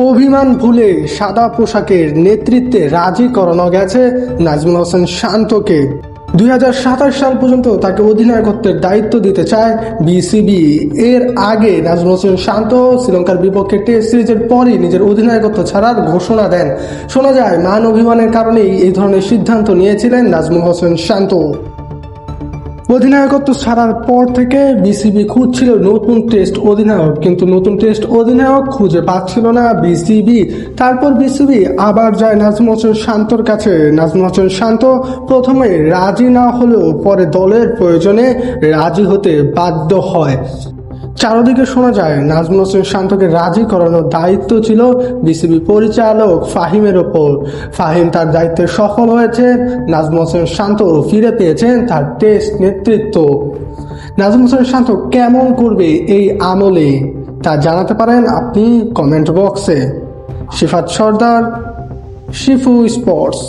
অভিমান ভুলে সাদা পোশাকের নেতৃত্বে রাজি করানো গেছে নাজমুল হোসেন শান্তকে। দুই হাজার সাতাশ সাল পর্যন্ত তাকে অধিনায়কত্বের দায়িত্ব দিতে চায় বিসিবি। এর আগে নাজমুল হোসেন শান্ত শ্রীলঙ্কার বিপক্ষে টেস্ট সিরিজের পরই নিজের অধিনায়কত্ব ছাড়ার ঘোষণা দেন। শোনা যায়, মান অভিমানের কারণেই এই ধরনের সিদ্ধান্ত নিয়েছিলেন নাজমুল হোসেন শান্ত। অধিনায়কত্ব ছাড়ার পর থেকে বিসিবি খুঁজছিল নতুন টেস্ট অধিনায়ক, কিন্তু নতুন টেস্ট অধিনায়ক খুঁজে পাচ্ছিল না বিসিবি তারপর বিসিবি আবার যায় নাজম হোসেন শান্তর কাছে। নাজম হোসেন শান্ত প্রথমে রাজি না হলেও পরে দলের প্রয়োজনে রাজি হতে বাধ্য হয়। চারদিকে শোনা যায়, নাজমুল হোসেন শান্তকে রাজি করানোর দায়িত্ব ছিল বিসিবি পরিচালক ফাহিমের ওপর। ফাহিম তার দায়িত্বে সফল হয়েছে, নাজমুল হোসেন শান্ত ফিরে পেয়েছেন তার টেস্ট নেতৃত্ব। নাজমুল হোসেন শান্ত কেমন করবে এই আমলে, তা জানাতে পারেন আপনি কমেন্ট বক্সে। শিফাত সর্দার, শিফু স্পোর্টস।